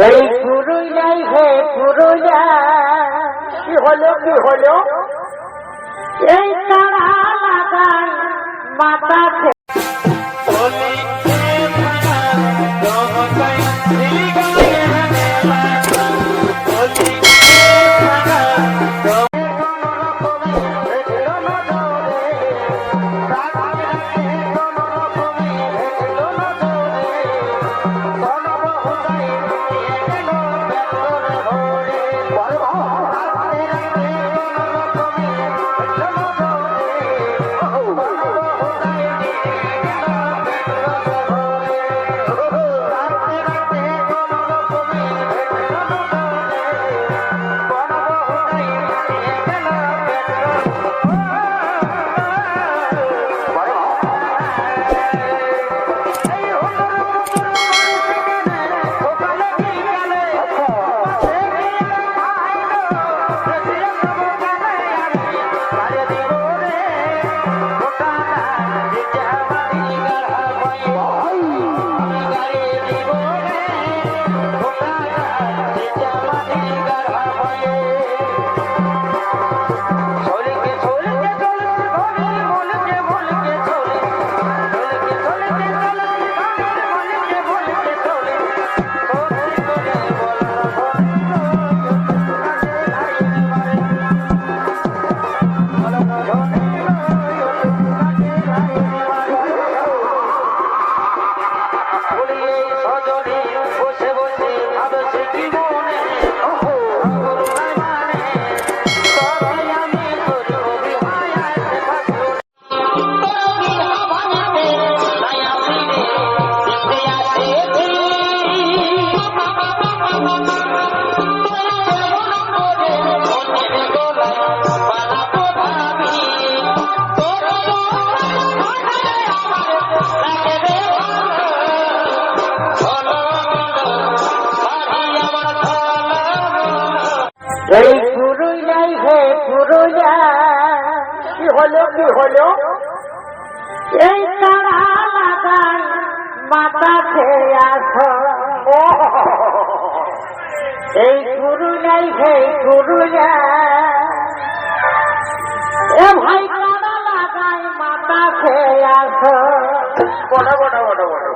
এই পুরুলিয়াই হে পুরুলিয়া। কি হলো কি হলো? এই তারা লাগান মাথা এই পুরুলিয়াই হে পুরুলিয়া কি হলো কি হলো? এই তারা লাগান মাথা খেয়ে আসো। এই পুরুলিয়াই হে পুরুলিয়া এ ভাই তারা লাগাই মাথা খেয়ে আসো। বড় বড় বড় বড়।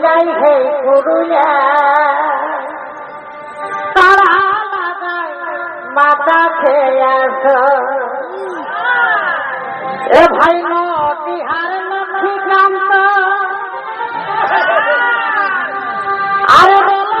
পুরুলাই হে পুরুলিয়া। তারা মাথা খেয়ে ভাই নটিহার লক্ষ্মীকান্ত আরে বেলা